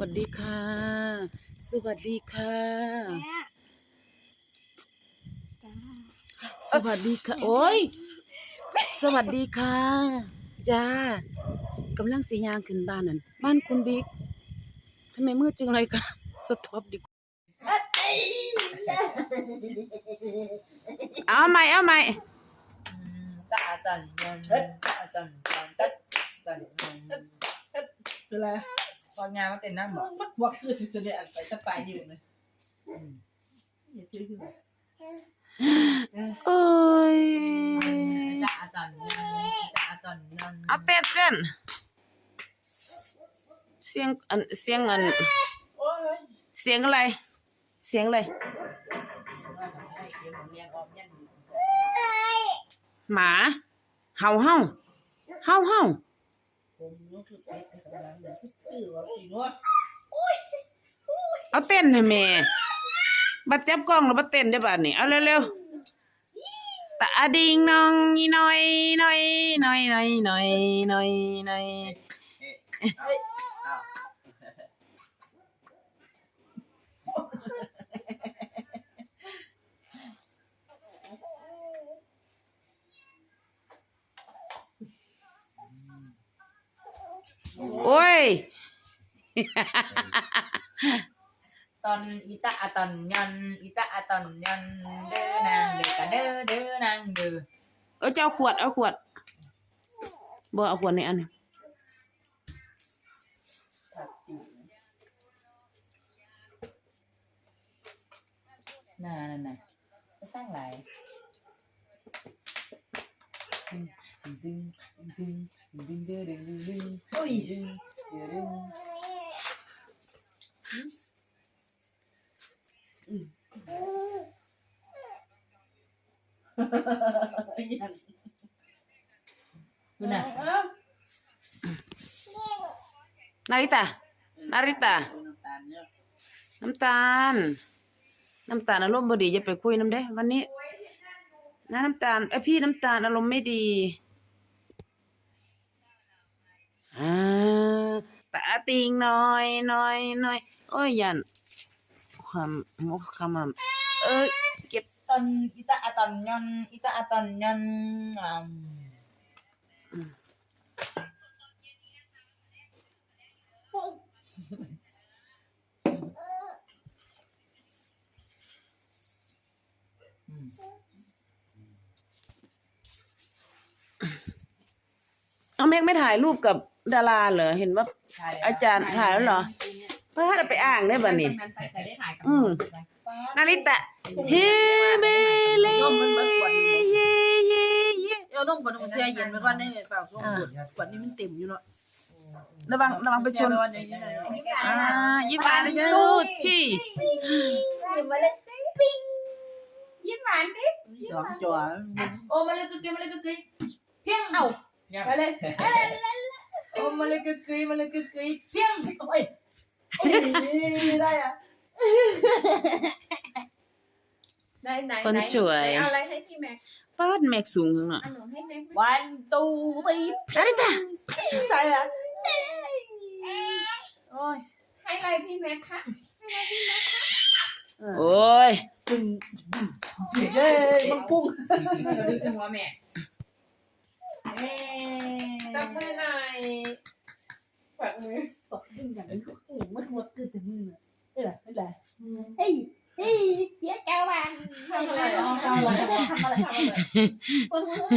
วัสดีค่ะ สวัสดีค่ะ สวัสดีค่ะ โอ้ย สวัสดีค่ะจ้ากำลังสียางขึ้นบ้านนั่นบ้านคุณบิ๊กทำไมมืดจังเลยคะสต็อปดีกว่าเอาใหม่เอาใหม่ตาตันยันตาตันตันตันตันยันคืออะไร ตอนงานมาเต้นน้ำบอกมักวักคือจะได้อันไปสปายอยู่เลยอย่าชื่อคืออะไรโอ้ยตาตันยันตาตันยันเอาเต้นเต้นเสียงอันเสียงอันโอ้ยเสียงอะไร เสียงอะไรให้เกี่ยวของเรียนออมยันหมาเห่าเห่าเห่าเห่า ผมก็คือไปกำลังเลยคือว่าสีนัวเอาเต้นให้แม่บัดจับกล้องแล้วบัดเต้นได้บัดนี่เอาเร็วๆตาดิงน้องอีน้อยน้อยน้อยน้อยน้อยน้อยน้อยโอ้ย ตอนอีตาตันยันอีตาตันยันเด้อนางเด้อกะเด้อเด้อนางเด้อเออจะเอาขวดเอาขวดบ่เอาขวดในอันนี้ถัดตีน่านั่นน่ะไปสร้างหลายดึงดึงดึงดึงดึงดึงดึงดึงโอ้ยดึงดึงดึง คุณน่ะนาริตานาริตาน้ำตาล น้ำตาลอารมณ์บ่ดีอย่าไปคุยน้ำเด้วันนี้น้าน้ำตาลเอ้ยพี่น้ำตาลอารมณ์ไม่ดีอ่าตาติงน้อยน้อยน้อยโอ้ยยันความงกคำเอ้ย ตอนอิตาอตอนยอนอิตาอตอน nyon um, เอาเมกไม่ถ่ายรูปกับดาราเหรอเห็นว่าอาจารย์ถ่ายแล้วเหรอพระถ้าไปอ่างได้บ่นี่ ไปแต่ได้ถ่ายกับอืนาริตะ เฮเมเลเยเยเยเอานมก่อนนมเสียเย็นไปก่อนได้ไหมเปล่าส้มขวดขวดนี้มันเต็มอยู่เนาะระวังระวังไปชนร้อนอย่างนี้เลยอ่ายิ้มหวานตูจียิ้มมาเลยปิ้งยิ้มหวานดิสองจั่วโอ้มาเลยกึกกึยมาเลยกึกกึยเพียงเอ้าไปเลยโอ้มาเลยกึกกึยมาเลยกึกกึยเพียงโอ้ยได้อะ คนสวย เอาอะไรให้พี่แม็กป้าดแม็กสูงจังนาะเอาหให้แม็กไหมวันตูตีอะไรจ้ะใส่ละโอ้ยให้อะไรพี่แม็กคะโอ้ยเย้มันพุ่งเราดูจังหวะแม่เอ้ตบมือหน่อยฝักมือ บอกให้อย่างนี้ก็เองมันหมดคือแต่มือเอไม่ได้เฮ้ Chị cao bạn. Không lại không lại không lại không lại. Không lại.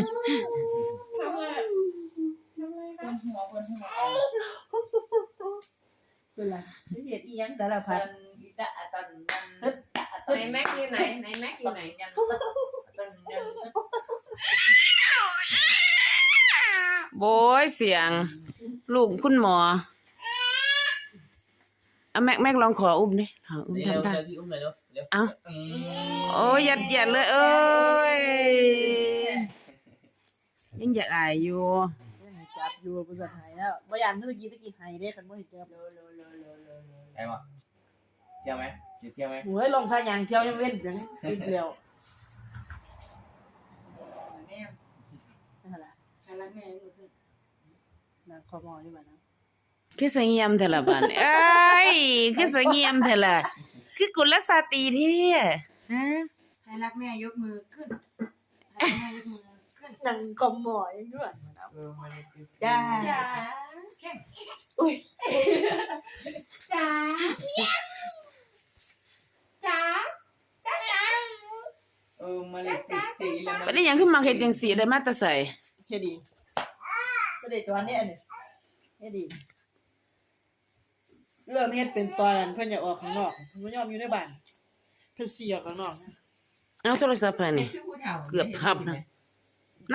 là cái việc y nhắn đã là phạt đã tần này mát như này này mát như này nhắn โบยเสียง ลูกคุณหมอ เอาแม็กแม็กลองขออุ้มดิขออุ้มทำท่าพี่อุ้มหน่อยเร็วเร็วเอ้าอืมโอ้ยหยัดหยัดเลยเอ้ยยังอยากอายอยู่จับอยู่ภาษาไทยแล้วบ่ยันเมื่อกี้ตะกี้ไทยเด้คันบ่เห็นจับไอ้หมอเที่ยวไหมจะเที่ยวไหมโอ้ยลงท่ายางเที่ยวยังเว้นยังอีกเดียวเนี่ยนั่นแหละใครรักแม่ลูกนางคอมอนี่บ่นะ คคือสงเงียมเถอะละบัดนี้เอ้ยคือสงเงียมเถอะละคือกุลสตรีเที่ฮะให้รักแม่ยกมือขึ้นให้รักแม่ยกมือขึ้นนังกอมหมอยด้วยเออมันเลยคือจ้าจ้าเข้มจ้าจ้าเออมันเลยคือตีแล้วมันบัดนี้หยังขึ้นมาเฮ็ดจังซี่ได้มาแต่ไสเชียดีก็ได้ตัวนี้อันนี้เชียดี เรื่องนี้เป็นตอนนั้นเพิ่นอยากออกข้างนอกเพิ่นบ่ยอมอยู่ในบ้านเพิ่นเสียข้างนอกนะเอาโทรศัพท์ไปนี่คือผู้เฒ่าเกือบทับนะ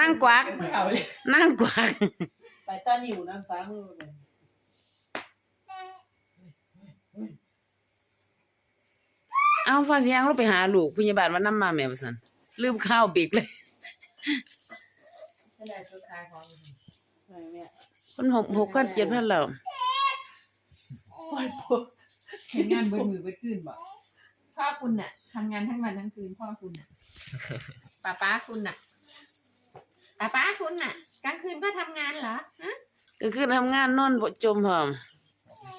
นั่งกวักเป็นผู้เฒ่าเลยนั่งกวัก ไปตานิ่วน้ำฟ้ามือเลยเอาฟ้าสิยังเราไปหาลูกพยาบาลว่านำมาแม่ว่าซั่นลืมข้าวปีกเลยนั่นแหละสุดท้ายของไอ้แม่ คนหกหกพันเจ็ดพันแล้ว ปล่อยพวกเห็นงานเบิดมือเบิดคืนบ่พ่อคุณน่ะทำงานทั้งวันทั้งคืนพ่อคุณน่ะป้าป้าคุณน่ะป้าป้าคุณน่ะ กลางคืนก็ทำงานเหรอฮะก็คือทำงานนอนบ่จมพร้อม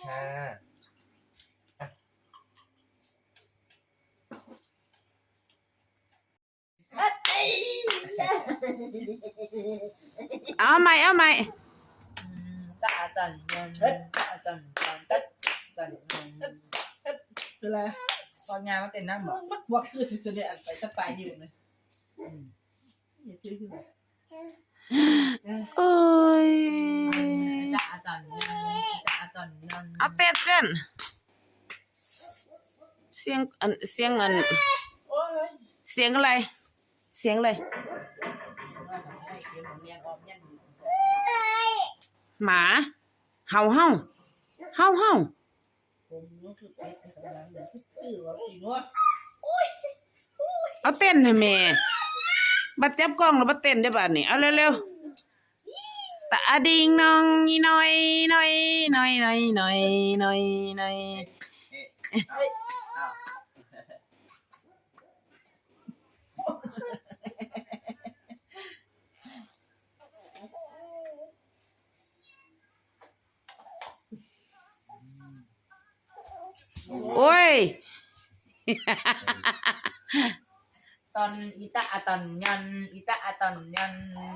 ค่ะเอาใหม่เอาใหม่ ตาตันยันตาตันตันตั นตันเวลาพองานมาเต้นน้ำบ่บักบักคือจะได้อันไปจะปลายนิ่วเลยอย่าชื่อขึ้นมาโอ้ยตาตันยันตาตันยันเอาเต้นเต้นเสียงอันเสียงอันโอ้ยเสียงอะไร เสียงอะไรให้เขียนของเมียนออมยันหมาเห่าเห่าเห่าเห่า ผมก็คือไปกำลังเลยคือว่าสีนัวเอาเต้นให้แม่ บัดจับกล้องแล้วบัดเต้นได้บัดนี้เอาเร็วๆตาดิงน้องอีน้อยน้อยน้อยน้อยน้อยน้อยน้อยเอ๊ะเอาเอาโอ้ยตอนอีตาอะตอนยันอีตาอะตอนยันเ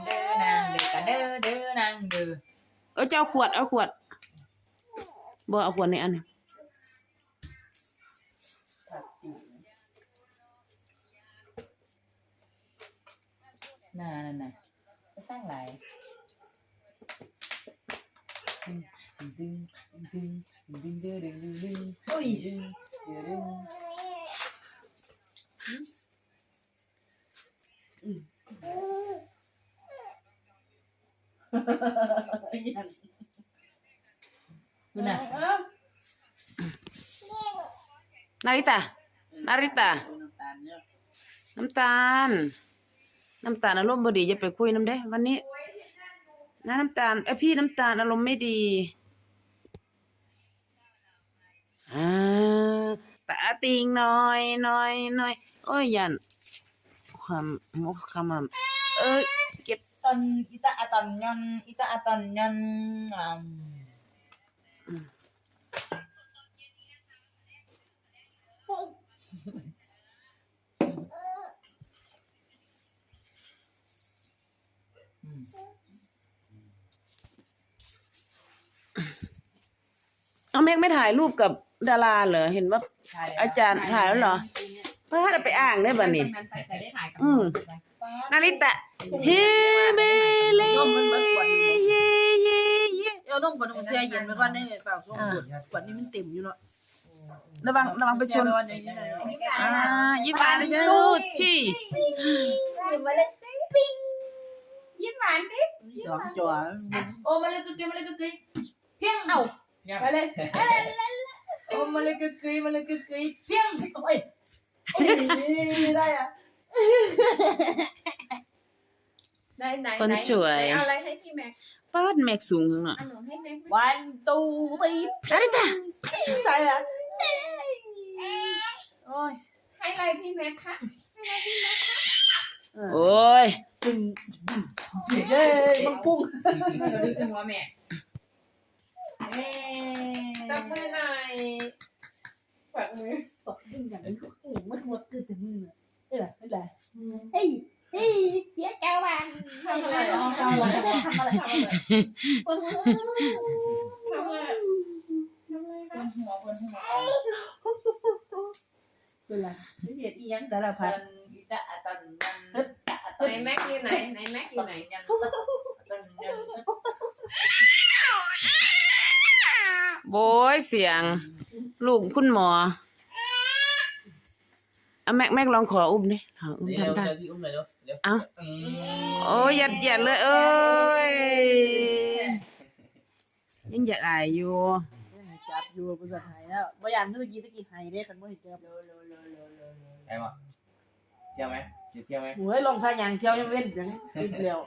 ด้อนางเด้อกะเด้อเด้อนางเด้อเออจะเอาขวดเอาขวดบ่เยยังคุณน่ะนาริตานาริตาน้ำตาล น้ำตาลอารมณ์ไม่ดีจะไปคุยน้ำเด้ วันนี้นะน้ำตาลไอพี่น้ำตาลอารมณ์ไม่ดี อ่าตาติงน้อยน้อยน้อยโอ้ยยัน ความมกคำอะเอ้ยเก็บตอนอีตาอะตอนยันอีตาอะตอนยันอืมเอาเมกไม่ถ่ายรูปกับ ดาราเหรอเห็นว่าอาจารย์ถ่ายแล้วเหรอเพื่อไปอ่างได้บ่นี่อืมนาริตะเฮเมเลยยเยเยเอาน้องก่อนเสียเย็นไปก่อนได้เปล่าช่วงวดนี้มันเต็มอยู่เนาะระวังระวังไปชนอ่ายิ้มหวานจูดจี้ยิ้มมาเลยปิ้งยิ้มหวานดิสองจวนโอ้มาเลยกุ๊กเกมาเลยกุ๊กเกเพียงเอามาเลย உங்களுக்கு உங்களுக்கு đây à đây này con ôi, chuỗi này, à, lấy thấy cái mẹ bắt mẹ xuống không ạ one two three đấy ta sai à ôi hay lấy cái mẹ khác ôi Ôi, măng cung. Rồi đi xem hoa mẹ. เย้มันปุ้งเราดูจังหวะแม่เอ้จับมือหน่อยฝักมือบอกดิ้นอย่างนี้เอ้ยมันหัวเกิดแต่มือเอ้ยไม่ได้เฮ้ยเฮ้ยเจ๊แก้ววันทำอะไรทำอะไรทำอะไรทำอะไรทำอะไรทำอะไรคะหัวบนหัวเป็นไรไม่เห็นอีหยังแต่ละพันอีตาตันมันไหนแม็กอยู่ไหนไหนแม็กอยู่ไหนยังตันยัง โบยเสียง ลูกคุณหมอเอาแม็กแม็กลองขออุ้มดิขออุ้มเดี๋ยวทำท่าเดี๋ยวพี่อุ้มหน่อยเร็วเดี๋ยวเอ้าอืมโอ้ยยัดเยียดเลยเอ้ยยังอยากอายอยู่จับอยู่ภาษาไทยแล้วบ่ยันเมื่อกี้ตะกี้ไทยได้คันบ่เห็นจับไอ้หมอเที่ยวไหมจะเที่ยวไหมหวยลงท่ายางเที่ยวยังเว้นยังติดเดียว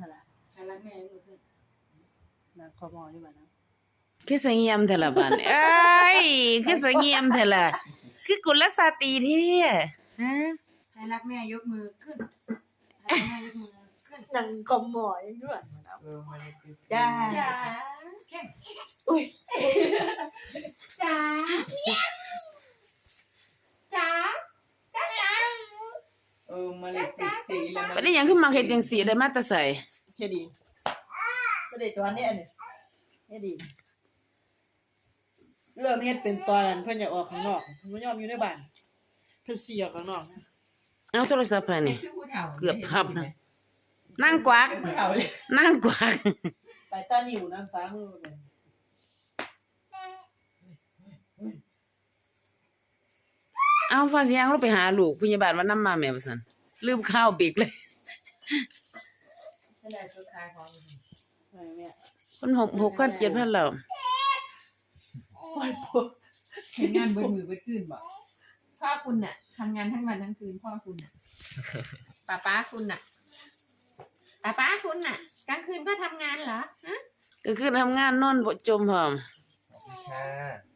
นั่นแหละ ใค รรักแม่ลูกขึ้นนางคอมออยู่บ้านนะคือสงเงียมเถอะละบัดเอ้ยคือสงเงียมเถอะละคือกุลสตรีที่ฮะใครรักแม่ยกมือขึ้นใครรักแม่ยกมือขึ้นนางคอมออยู่ด้วยเออมันคือจ้าจ๋าแข่งจ้าจ๋าเออมันเลยติดตีแล้วไปได้หยังขึ้นมาเฮ็ดจังซี่ได้มาแต่ใส่ เชียดีก็ได้ตอนนี้อันนี้เฮ็ดดีเริ่มเฮ็ดเป็นตอนนั้นเพิ่นอยากออกข้างนอกเพิ่นบ่ยอมอยู่ในบ้านเพิ่นเสียข้างนอกนะเอาโทรศัพท์ไปนี่ คือผู้เฒ่าเกือบทับนะ นั่งกวัก เป็นผู้เฒ่าเลยนั่งกวัก ไปตานิ่วน้ำฟ้ามือเลยเอาฟ้าสิยังลงไปหาลูกพยาบาลว่านำมาแม่ว่าซั่นลืมข้าวบิกเลย นั่นแหละสุดท้ายของไปแม่คนหกหกพันเจ็ดพันแล้วปล่อยปุ๊บเห็นงานเบิดมือเบิดคืนบ่พ่อคุณน่ะทำงานทั้งวันทั้งคืนพ่อคุณน่ะป้าป้าคุณน่ะป้าป้าคุณน่ะกลางคืนก็ทำงานเหรอฮะก็คือทำงานนอนบ่จมพร้อมค่ะ